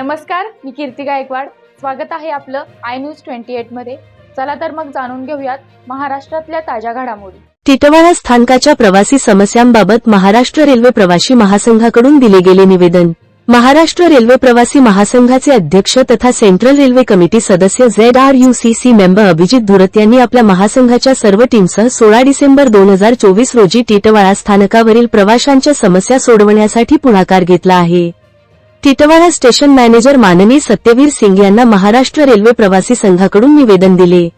नमस्कार मी कीर्ती गायकवाड. स्वागत आहे आपलं आय न्यूज ट्वेंटी एटमध्ये. चला तर मग जाणून घेऊयात महाराष्ट्रातल्या ताज्या घडामोडी. टिटवाळा स्थानकाच्या प्रवासी समस्यांबाबत महाराष्ट्र रेल्वे प्रवासी महासंघाकडून दिले गेले निवेदन. महाराष्ट्र रेल्वे प्रवासी महासंघाचे अध्यक्ष तथा सेंट्रल रेल्वे कमिटी सदस्य Z R C member Abhijit Dhurat यांनी आपल्या महासंघाच्या सर्व टीमसह सोळा डिसेंबर दोन हजार चोवीस रोजी टिटवाळा स्थानकावरील प्रवाशांच्या समस्या सोडवण्यासाठी पुढाकार घेतला आहे. टिटवाळा स्टेशन मॅनेजर माननीय सत्यवीर सिंग यांना महाराष्ट्र रेल्वे प्रवासी संघाकडून निवेदन दिले.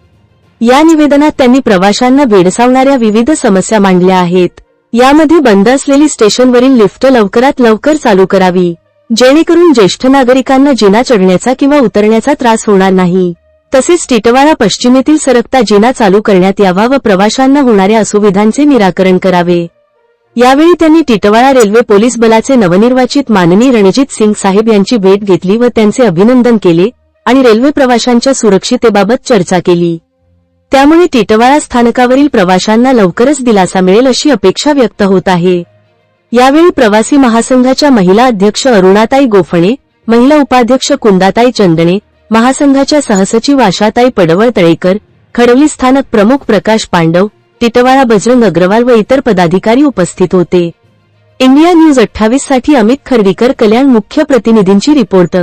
या निवेदनात त्यांनी प्रवाशांना भेडसावणाऱ्या विविध समस्या मांडल्या आहेत. यामध्ये बंद असलेली स्टेशनवरील लिफ्ट लवकरात लवकर चालू करावी. जेणेकरून ज्येष्ठ नागरिकांना जिना चढण्याचा किंवा उतरण्याचा त्रास होणार नाही. तसेच टिटवाळा पश्चिमेतील सरकता जिना चालू करण्यात यावा व प्रवाशांना होणाऱ्या असुविधांचे निराकरण करावे. यावेळी त्यांनी टिटवाळा रेल्वे पोलीस बलाचे नवनिर्वाचित माननीय रणजित सिंग साहेब यांची भेट घेतली व त्यांचे अभिनंदन केले आणि रेल्वे प्रवाशांच्या सुरक्षितेबाबत चर्चा केली. त्यामुळे टिटवाळा स्थानकावरील प्रवाशांना लवकरच दिलासा मिळेल अशी अपेक्षा व्यक्त होत आहे. यावेळी प्रवासी महासंघाच्या महिला अध्यक्ष अरुणाताई गोफणे महिला उपाध्यक्ष कुंदाताई चंदणे महासंघाच्या सहसचिव आशाताई पडवळ तळेकर खडवली स्थानक प्रमुख प्रकाश पांडव टिटवाळा बजरंग अग्रवाल व इतर पदाधिकारी उपस्थित होते. इंडिया न्यूज अठ्ठावीससाठी अमित खर्डीकर कल्याण मुख्य प्रतिनिधींची रिपोर्ट.